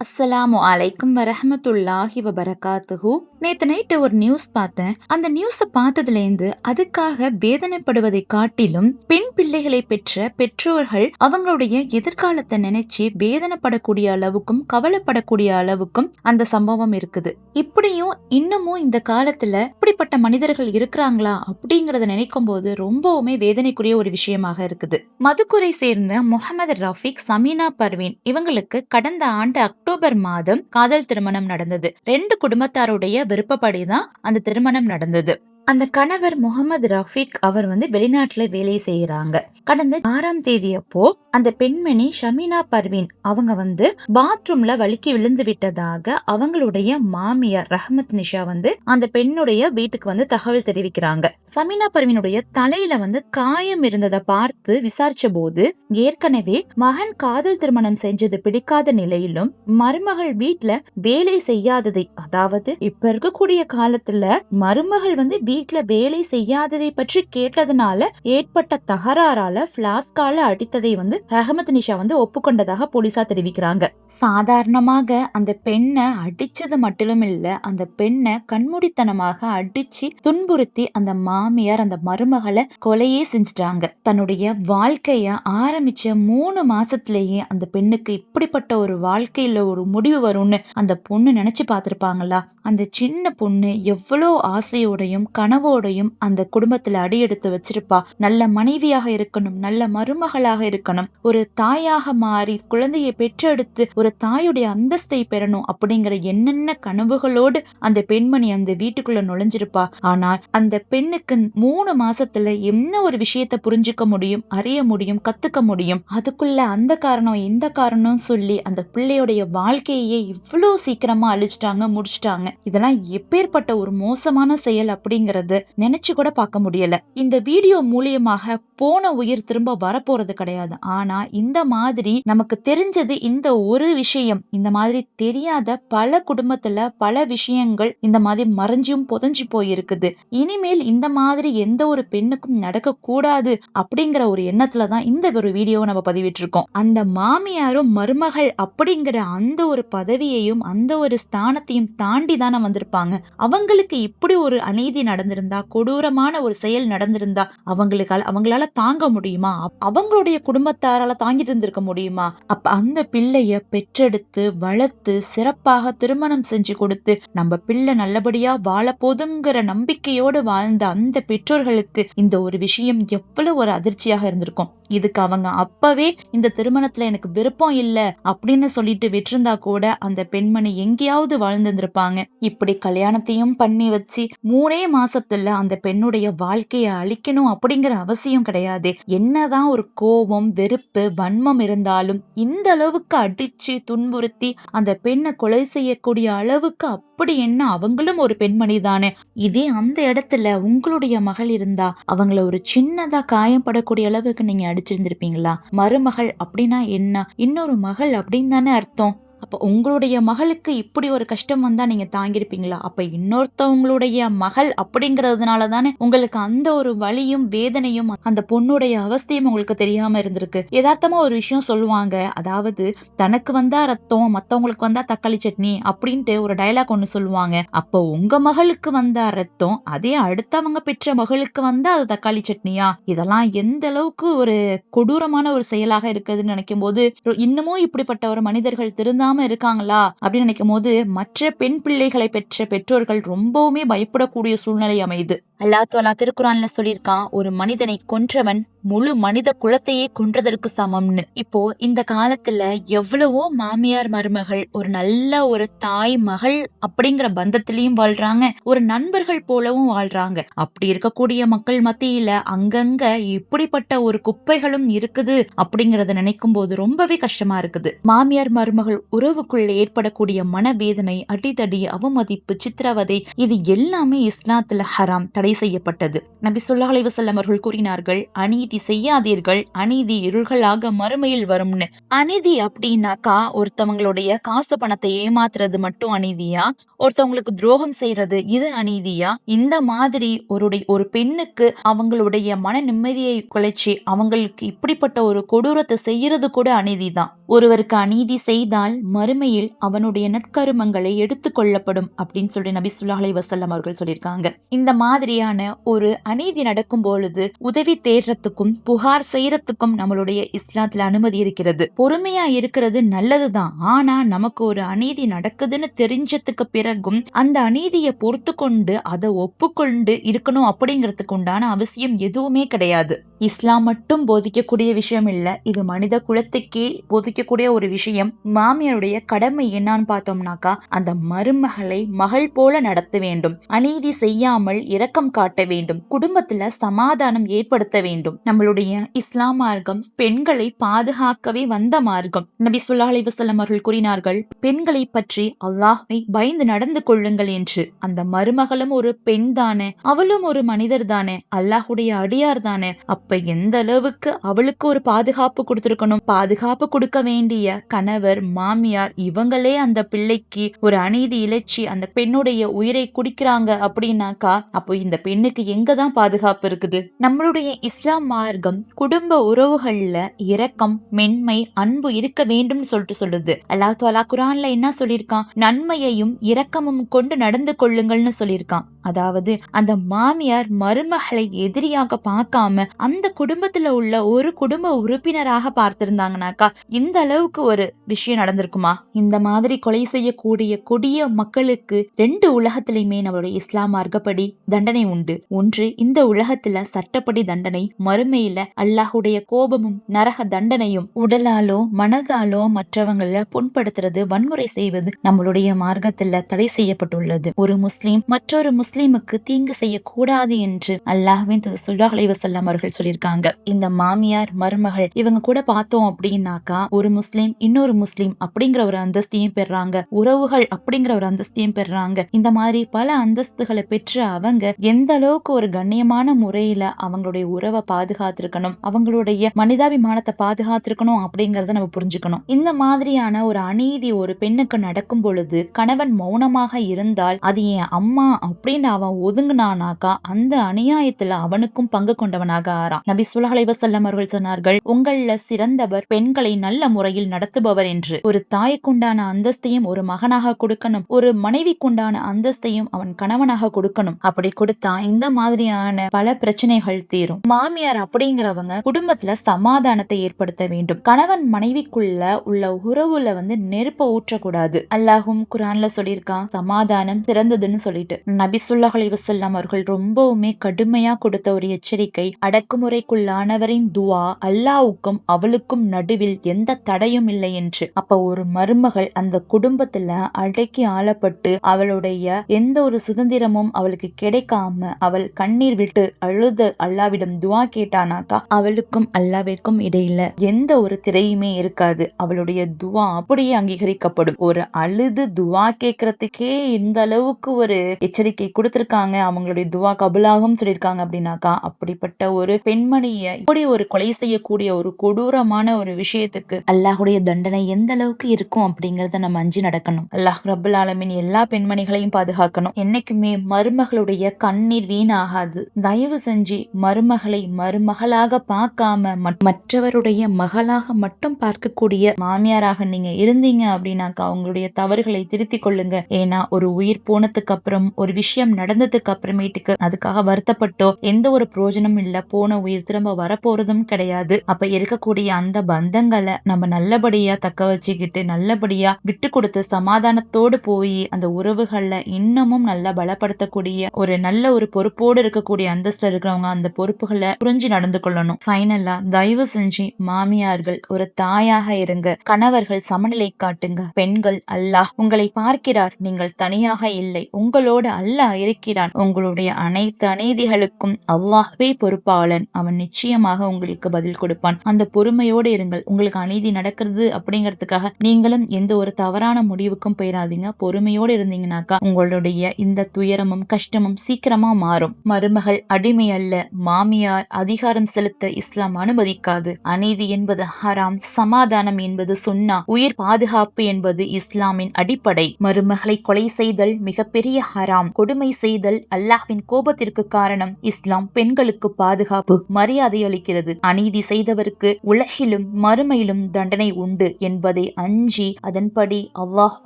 அஸ்ஸலாமு அலைக்கும் வரஹமத்துல்லாஹி வபரகாத்துஹூ. நேத்து நைட்டு ஒரு நியூஸ் பார்த்தேன். அந்த நியூஸ பார்த்ததுலேருந்து அதுக்காக வேதனைப்படுவதை காட்டிலும் பெண் பிள்ளைகளை பெற்ற பெற்றோர்கள் அவங்களுடைய எதிர்காலத்தை நினைச்சு வேதனைப்படக்கூடிய அளவுக்கும் கவலைப்படக்கூடிய அளவுக்கும் அந்த சம்பவம் இருக்குது. இப்படியும் இன்னமும் இந்த காலத்துல இப்படிப்பட்ட மனிதர்கள் இருக்கிறாங்களா அப்படிங்கறத நினைக்கும் போது ரொம்பவுமே வேதனைக்குரிய ஒரு விஷயமாக இருக்குது. மதுக்குரை சேர்ந்த முகமது ரஃபிக் சமீனா பர்வீன் இவங்களுக்கு கடந்த ஆண்டு அக்டோபர் அக்டோபர் மாதம் காதல் திருமணம் நடந்தது. ரெண்டு குடும்பத்தாருடைய விருப்பப்படிதான் அந்த திருமணம் நடந்தது. அந்த கணவர் முகமது ரஃபீக் அவர் வந்து வெளிநாட்டுல வேலை செய்யறாங்க கடந்த ஆறாம் தேதி அப்போ அந்த பெண்மணி ஷமீனா பர்வீன் அவங்க வந்து பாத்ரூம்ல வலிக்கி விழுந்து விட்டதாக அவங்களுடைய மாமியார் ரஹமத் நிஷா வந்து அந்த பெண்ணுடைய வீட்டுக்கு வந்து தகவல் தெரிவிக்கிறாங்க. சமீனா பர்வீனுடைய தலையில வந்து காயம் இருந்ததை பார்த்து விசாரிச்ச போது ஏற்கனவே மகன் காதல் திருமணம் செஞ்சது பிடிக்காத நிலையிலும் மருமகள் வீட்ல வேலை செய்யாததை அதாவது இப்ப இருக்கக்கூடிய காலத்துல மருமகள் வந்து வீட்டுல வேலை செய்யாததை பற்றி கேட்டதுனால ஏற்பட்ட தகராறால் பிளாஸ்கால அடித்ததை வந்து ரஹமத் நிஷா வந்து ஒப்புக்கொண்டதாக போலீசார் தெரிவிக்கிறாங்க. சாதாரணமாக அந்த பெண்ணை அடிச்சது மட்டும் இல்ல அந்த பெண்ணை கண்மூடித்தனமாக அடிச்சு துன்புறுத்தி அந்த மாமியார் அந்த மருமகளை கொலையே செஞ்சுட்டாங்க. தன்னுடைய வாழ்க்கைய ஆரம்பிச்ச மூணு மாசத்திலேயே அந்த பெண்ணுக்கு இப்படிப்பட்ட ஒரு வாழ்க்கையில ஒரு முடிவு வரும்னு அந்த பொண்ணு நினைச்சு பார்த்திருப்பாங்களா? அந்த சின்ன பொண்ணு எவ்வளோ ஆசையோடையும் கனவோடையும் அந்த குடும்பத்துல அடியெடுத்து வச்சிருப்பா. நல்ல மனைவியாக இருக்கணும் நல்ல மருமகளாக இருக்கணும் ஒரு தாயாக மாறி குழந்தையை பெற்றெடுத்து ஒரு தாயுடைய அந்தஸ்தை பெறணும் அப்படிங்கிற என்னென்ன கனவுகளோடு அந்த பெண்மணி அந்த வீட்டுக்குள்ள நுழைஞ்சிருப்பா. ஆனா அந்த பெண்ணுக்கு மூணு மாசத்துல என்ன ஒரு விஷயத்த புரிஞ்சுக்க முடியும் அறிய முடியும் கத்துக்க முடியும்? அதுக்குள்ள அந்த காரணம் இந்த காரணம் சொல்லி அந்த பிள்ளையுடைய வாழ்க்கையே இவ்வளோ சீக்கிரமா அழிச்சிட்டாங்க முடிச்சிட்டாங்க. இதெல்லாம் எப்பேற்பட்ட ஒரு மோசமான செயல் அப்படிங்கறது நினைச்சு கூட பார்க்க முடியல. இந்த வீடியோ மூலியமாக போன உயிர் திரும்ப வரப்போறது கிடையாது. ஆனா இந்த மாதிரி நமக்கு தெரிஞ்சது இந்த ஒரு விஷயம் இந்த மாதிரி தெரியாத பல குடும்பத்துல பல விஷயங்கள் இந்த மாதிரி மறைஞ்சும் புதஞ்சு போயிருக்குது. இனிமேல் இந்த மாதிரி எந்த ஒரு பெண்ணுக்கும் நடக்க கூடாது அப்படிங்கிற ஒரு எண்ணத்துல தான் இந்த ஒரு வீடியோவை நம்ம பதிவிட்டிருக்கோம். அந்த மாமியாரும் மருமகள் அப்படிங்கிற அந்த ஒரு பதவியையும் அந்த ஒரு ஸ்தானத்தையும் தாண்டி தானே வந்திருப்பாங்க. அவங்களுக்கு இப்படி ஒரு அநீதி நடந்திருந்தா கொடூரமான ஒரு செயல் நடந்திருந்தா அவங்களுக்கு அவங்களால தாங்க முடியும் முடியுமா? அவங்களுடைய குடும்பத்தாரால தாங்கிட்டு இருந்திருக்க முடியுமா? அப்ப அந்த பிள்ளைய பெற்றெடுத்து வளர்த்து சிறப்பாக திருமணம் செஞ்சு கொடுத்து நம்ம பிள்ளை நல்லபடியா வாழ போதுங்கிற நம்பிக்கையோடு வாழ்ந்த அந்த பெற்றோர்களுக்கு இந்த ஒரு விஷயம் எவ்வளவு ஒரு அதிர்ச்சியாக இருந்திருக்கும். இதுக்கு அவங்க அப்பவே இந்த திருமணத்துல எனக்கு விருப்பம் இல்ல அப்படின்னு சொல்லிட்டு விட்டிருந்தா கூட அந்த பெண்மணி எங்கேயாவது வாழ்ந்திருந்திருப்பாங்க. இப்படி கல்யாணத்தையும் பண்ணி வச்சு மூணே மாசத்துல அந்த பெண்ணுடைய வாழ்க்கையை அழிக்கணும் அப்படிங்கிற அவசியம் கிடையாது. என்னதான் ஒரு கோபம் வெறுப்பு வன்மம் இருந்தாலும் இந்த அளவுக்கு அடிச்சு துன்புறுத்தி அந்த பெண்ணை கொலை செய்யக்கூடிய அளவுக்கு அப்படி என்ன அவங்களும் ஒரு பெண்மணி தானே? இதே அந்த இடத்துல உங்களுடைய மகள் இருந்தா அவங்கள ஒரு சின்னதா காயப்படக்கூடிய அளவுக்கு நீங்க அடிச்சிருந்திருப்பீங்களா? மருமகள் அப்படின்னா என்ன? இன்னொரு மகள் அப்படின்னு தானே அர்த்தம். அப்போ உங்களுடைய மகளுக்கு இப்படி ஒரு கஷ்டம் வந்தா நீங்க தாங்கியிருப்பீங்களா? அப்ப இன்னொருத்தவங்களுடைய மகள் அப்படிங்கிறதுனால தானே உங்களுக்கு அந்த ஒரு வலியும் வேதனையும் அந்த பொண்ணுடைய அவஸ்தையும் உங்களுக்கு தெரியாம இருந்திருக்கு. யதார்த்தமாக ஒரு விஷயம் சொல்லுவாங்க. அதாவது தனக்கு வந்தா ரத்தம் மத்தவங்களுக்கு வந்தா தக்காளி சட்னி அப்படின்ட்டு ஒரு டைலாக் ஒண்ணு சொல்லுவாங்க. அப்போ உங்க மகளுக்கு வந்தா ரத்தம் அதே அடுத்தவங்க பெற்ற மகளுக்கு வந்தா அது தக்காளி சட்னியா? இதெல்லாம் எந்த அளவுக்கு ஒரு கொடூரமான ஒரு செயலாக இருக்குதுன்னு நினைக்கும் போது இன்னமும் இப்படிப்பட்ட ஒரு மனிதர்கள் திருந்தா இல்லாம இருக்காங்களா? அப்படின்னு நினைக்கும் போது மற்ற பெண் பிள்ளைகளை பெற்ற பெற்றோர்கள் ரொம்பவுமே பயப்படக்கூடிய சூழ்நிலை அமையுது. அல்லா தோலா திருக்குறான்ல சொல்லியிருக்கான் ஒரு மனிதனை கொன்றவன் முழு மனித குலத்தையே கொன்றதற்கு சமம்னு. இப்போ இந்த காலத்துல எவ்வளவோ மாமியார் மருமகள் ஒரு நல்ல ஒரு தாய் மகள் அப்படிங்கிற பந்தத்திலையும் வாழ்றாங்க. ஒரு நண்பர்கள் போலவும் வாழ்றாங்க. அப்படி இருக்கக்கூடிய மக்கள் மத்தியில அங்கங்க இப்படிப்பட்ட ஒரு குப்பைகளும் இருக்குது அப்படிங்கறத நினைக்கும் போது ரொம்பவே கஷ்டமா இருக்குது. மாமியார் மருமகள் உறவுக்குள்ள ஏற்படக்கூடிய மனவேதனை அடிதடி அவமதிப்பு சித்திரவதை இது எல்லாமே இஸ்லாத்துல ஹராம் தடை செய்யப்பட்டது. நபி சொல்லா அலைவசல்லம் அவர்கள் கூறினார்கள் அணி அநீதி செய்யாதீர்கள். அநீதி இருள்களாக மறுமையில் வரும்னு. அநீதி அப்படின்னாக்கா ஒருத்தவங்களுடைய காசு பணத்தை ஏமாத்துறது மட்டும் அநீதியா? ஒருத்தவங்களுக்கு துரோகம் செய்யறது இது அநீதியா? இந்த மாதிரி ஒரு ஒரு பெண்ணுக்கு அவங்களுடைய மன நிம்மதியை குலைச்சி அவங்களுக்கு இப்படிப்பட்ட ஒரு கொடூரத்தை செய்யறது கூட அநீதி தான் ஒருவருக்கு அநீதி செய்தால் மறுமையில் அவனுடைய நற்கருமங்களை எடுத்து கொள்ளப்படும் அப்படின்னு சொல்லி நபி சுல்லாஹலை வசல்லம் அவர்கள் சொல்லியிருக்காங்க. இந்த மாதிரியான ஒரு அநீதி நடக்கும் பொழுது உதவி தேடுறதுக்கும் புகார் செய்யறதுக்கும் நம்மளுடைய இஸ்லாத்துல அனுமதி இருக்கிறது. பொறுமையா இருக்கிறது நல்லதுதான். ஆனா நமக்கு ஒரு அநீதி நடக்குதுன்னு தெரிஞ்சதுக்கு பிறகும் அந்த அநீதியை பொறுத்து கொண்டு அதை ஒப்புக்கொண்டு இருக்கணும் அப்படிங்கிறதுக்கு உண்டான அவசியம் எதுவுமே கிடையாது. இஸ்லாம் மட்டும் போதிக்கக்கூடிய விஷயம் இல்ல. இது மனித குலத்துக்கே போதிக்கக்கூடிய ஒரு விஷயம். மாமியாருடைய கடமை என்னன்னு பார்த்தோம்னாக்கா அந்த மருமகளை மகள் போல நடத்த வேண்டும். அநீதி செய்யாமல் இரக்கம் காட்ட வேண்டும். குடும்பத்துல சமாதானம் ஏற்படுத்த வேண்டும். நம்மளுடைய இஸ்லாம் மார்க்கம் பெண்களை பாதுகாக்கவே வந்த மார்க்கம். நபி சொல்லா அலிவசல்லம் அவர்கள் கூறினார்கள் பெண்களை பற்றி அல்லாஹை பயந்து நடந்து கொள்ளுங்கள் என்று. அந்த மருமகளும் ஒரு பெண் தானே அவளும் ஒரு மனிதர் தானே அல்லாஹுடைய அடியார் தானே. அப்ப எந்த அளவுக்கு அவளுக்கு ஒரு பாதுகாப்பு கொடுத்திருக்கணும்? பாதுகாப்பு கொடுக்க வேண்டிய கணவர் மாமியார் இவங்களே அந்த பிள்ளைக்கு ஒரு அநீதி இழைச்சி அந்த பெண்ணுடைய உயிரை குடிக்கிறாங்க அப்படின்னாக்கா அப்போ இந்த பெண்ணுக்கு எங்க தான் பாதுகாப்பு இருக்குது? நம்மளுடைய இஸ்லாம் மார்க்கம் குடும்ப உறவுகள்ல இரக்கம் மென்மை அன்பு இருக்க வேண்டும் சொல்லிட்டு சொல்லுது. அல்லாஹ் தாலா குரான்ல என்ன சொல்லியிருக்கான்? நன்மையையும் இரக்கமும் கொண்டு நடந்து கொள்ளுங்கள்னு சொல்லியிருக்கான். அதாவது அந்த மாமியார் மருமகளை எதிரியாக பார்க்காம அந்த குடும்பத்துல உள்ள ஒரு குடும்ப உறுப்பினராக பார்த்திருந்தாங்கனாக்கா இந்த அளவுக்கு ஒரு விஷயம் நடந்திருக்குமா? இந்த மாதிரி கொலை செய்யக்கூடிய கொடிய மக்களுக்கு ரெண்டு உலகத்திலையுமே நம்மளுடைய இஸ்லாம் மார்க்கப்படி தண்டனை உண்டு. ஒன்று இந்த உலகத்துல சட்டப்படி தண்டனை நிலைமையில அல்லாஹுடைய கோபமும் நரக தண்டனையும் உடலாலோ மனதாலோ மற்றவங்கள புண்படுத்துறது வன்முறை செய்வது நம்மளுடைய மார்க்கத்துல தடை செய்யப்பட்டுள்ளது. ஒரு முஸ்லீம் மற்றொரு முஸ்லீமுக்கு முஸ்லிமுக்கு தீங்கு செய்யக்கூடாது என்று அல்லாஹுவின் திரு சுல்லாஹலை வசல்லாம் அவர்கள் சொல்லியிருக்காங்க. இந்த மாமியார் மருமகள் இவங்க கூட பார்த்தோம் அப்படின்னாக்கா ஒரு முஸ்லீம் இன்னொரு முஸ்லீம் அப்படிங்கிற ஒரு அந்தஸ்தையும் பெறாங்க. உறவுகள் அப்படிங்கிற ஒரு அந்தஸ்தையும் பெறாங்க. இந்த மாதிரி பல அந்தஸ்துகளை பெற்ற அவங்க எந்த அளவுக்கு ஒரு கண்ணியமான முறையில அவங்களுடைய உறவை பாதுகாத்திருக்கணும். அவங்களுடைய மனிதாபிமானத்தை பாதுகாத்திருக்கணும் அப்படிங்கறத நம்ம புரிஞ்சுக்கணும். இந்த மாதிரியான ஒரு அநீதி ஒரு பெண்ணுக்கு நடக்கும் பொழுது கணவன் மௌனமாக இருந்தால் அது என் அம்மா அப்படின்னு அவன் ஒதுங்கினானாக்கா அந்த அநியாயத்துல அவனுக்கும் பங்கு கொண்டவனாக ஆறான். நபி சுல்லஹலை வசல்லம் அவர்கள் சொன்னார்கள் உங்கள்ல சிறந்தவர் பெண்களை நல்ல முறையில் நடத்துபவர் என்று. ஒரு தாய்க்குண்டான அந்தஸ்தையும் ஒரு மகனாக கொடுக்கணும். ஒரு மனைவிக்குண்டான அந்தஸ்தையும் அவன் கணவனாக கொடுக்கணும். அப்படி கொடுத்தா இந்த மாதிரியான பல பிரச்சனைகள் தீரும். மாமியார் அப்படிங்கிறவங்க குடும்பத்துல சமாதானத்தை ஏற்படுத்த வேண்டும். கணவன் மனைவிக்குள்ள உள்ள உறவுல வந்து நெருப்ப ஊற்றக்கூடாது. அல்லாஹும் குரான்ல சொல்லியிருக்கான் சமாதானம் சிறந்ததுன்னு சொல்லிட்டு. நபி ரசுல்லாஹ் அலிவசல்லாம் அவர்கள் ரொம்பவுமே கடுமையா கொடுத்த ஒரு எச்சரிக்கை அடக்குமுறைக்குள்ளானவரின் துவா அல்லாவுக்கும் அவளுக்கும் நடுவில் எந்த தடையும் இல்லை என்று. அப்ப ஒரு மருமகள் அந்த குடும்பத்துல அடக்கி ஆளப்பட்டு அவளுடைய எந்த ஒரு சுதந்திரமும் அவளுக்கு கிடைக்காம அவள் கண்ணீர் விட்டு அழுது அல்லாவிடம் துவா கேட்டு கேட்டானாக்கா அவளுக்கும் அல்லாவிற்கும் இடையில எந்த ஒரு திரையுமே இருக்காது. அவளுடைய துவா அப்படியே அங்கீகரிக்கப்படும். ஒரு அழுது துவா கேட்கறதுக்கே இந்த அளவுக்கு ஒரு எச்சரிக்கை கொடுத்திருக்காங்க. அவங்களுடைய துவா கபுலாகும் சொல்லியிருக்காங்க அப்படின்னாக்கா அப்படிப்பட்ட ஒரு பெண்மணிய இப்படி ஒரு கொலை செய்யக்கூடிய ஒரு கொடூரமான ஒரு விஷயத்துக்கு அல்லாஹுடைய தண்டனை எந்த அளவுக்கு இருக்கும் அப்படிங்கறத நம்ம அஞ்சு நடக்கணும். அல்லாஹ் ரபுல் ஆலமின் எல்லா பெண்மணிகளையும் பாதுகாக்கணும். என்னைக்குமே மருமகளுடைய கண்ணீர் வீணாகாது. தயவு செஞ்சு மருமகளை மருமகளாக பார்க்காம மற்றவருடைய மகளாக மட்டும் பார்க்கக்கூடிய மாமியாராக நீங்க இருந்தீங்க அப்படின்னாக்கா அவங்களுடைய தவறுகளை திருத்திக் கொள்ளுங்க. ஏன்னா ஒரு உயிர் போனதுக்கு அப்புறம் ஒரு விஷயம் நடந்ததுக்கு அப்புறமேட்டுக்கு அதுக்காக வருத்தப்பட்டோ எந்த ஒரு பிரயோஜனம் இல்ல போன உயிர் திரும்ப வரப்போறதும் கிடையாது. அப்ப இருக்கக்கூடிய அந்த பந்தங்களை நம்ம நல்லபடியா தக்க வச்சுக்கிட்டு நல்லபடியா விட்டு கொடுத்து சமாதானத்தோடு போய் அந்த உறவுகள்ல இன்னமும் நல்லா பலப்படுத்தக்கூடிய ஒரு நல்ல ஒரு பொறுப்போடு இருக்கக்கூடிய அந்தஸ்து இருக்கிறவங்க அந்த பொறுப்புகளை புரிஞ்சு நடந்து கொள்ளணும் ஃபைனலா தயவு செஞ்சு மாமியார்கள் ஒரு தாயாக இருங்க. கணவர்கள் சமநிலை காட்டுங்க. பெண்கள் அல்லாஹ் உங்களை பார்க்கிறார். நீங்கள் தனியாக இல்லை. உங்களோடு அல்லாஹ் இருக்கிறான். உங்களுடைய அனைத்து அநீதிகளுக்கும் அல்லாஹ்வே பொறுப்பாளன். அவன் நிச்சயமாக உங்களுக்கு பதில் கொடுப்பான். அந்த பொறுமையோடு இருங்கள். உங்களுக்கு அநீதி நடக்கிறது அப்படிங்கிறதுக்காக நீங்களும் எந்த ஒரு தவறான முடிவுக்கும் போயிடாதீங்க பொறுமையோடு இருந்தீங்கன்னாக்கா உங்களுடைய இந்த துயரமும் கஷ்டமும் சீக்கிரமா மாறும். மருமகள் அடிமை அல்ல. மாமியார் அதிக அதிகாரம் செலுத்த இஸ்லாம் அனுமதிக்காது. அநீதி என்பது ஹராம் சமாதானம் என்பது சுன்னா உயிர் பாதுகாப்பு என்பது இஸ்லாமின் அடிப்படை. மருமகளை கொலை செய்தல் மிகப்பெரிய ஹராம் கொடுமை செய்தல் அல்லாஹ்வின் கோபத்திற்கு காரணம் இஸ்லாம் பெண்களுக்கு பாதுகாப்பு மரியாதை அளிக்கிறது. அநீதி செய்தவருக்கு உலகிலும் மறுமையிலும் தண்டனை உண்டு என்பதை அஞ்சி அதன்படி அல்லாஹ்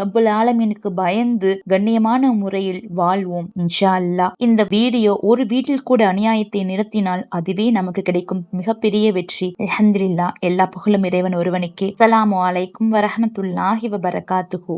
ரபுல் ஆலமீனுக்கு பயந்து கண்ணியமான முறையில் வாழ்வோம். இன்ஷா அல்லாஹ். இந்த வீடியோ ஒரு வீட்டில் கூட அநியாயத்தை நிறுத்தினால் அதுவே நமக்கு கிடைக்கும் மிகப்பெரிய வெற்றி. அஹந்திரில்லா எல்லா புகழும் இறைவன் ஒருவனுக்கே. சலாமு அலைக்கும் வரஹமத்துல்லாஹி வபரகாத்துஹு.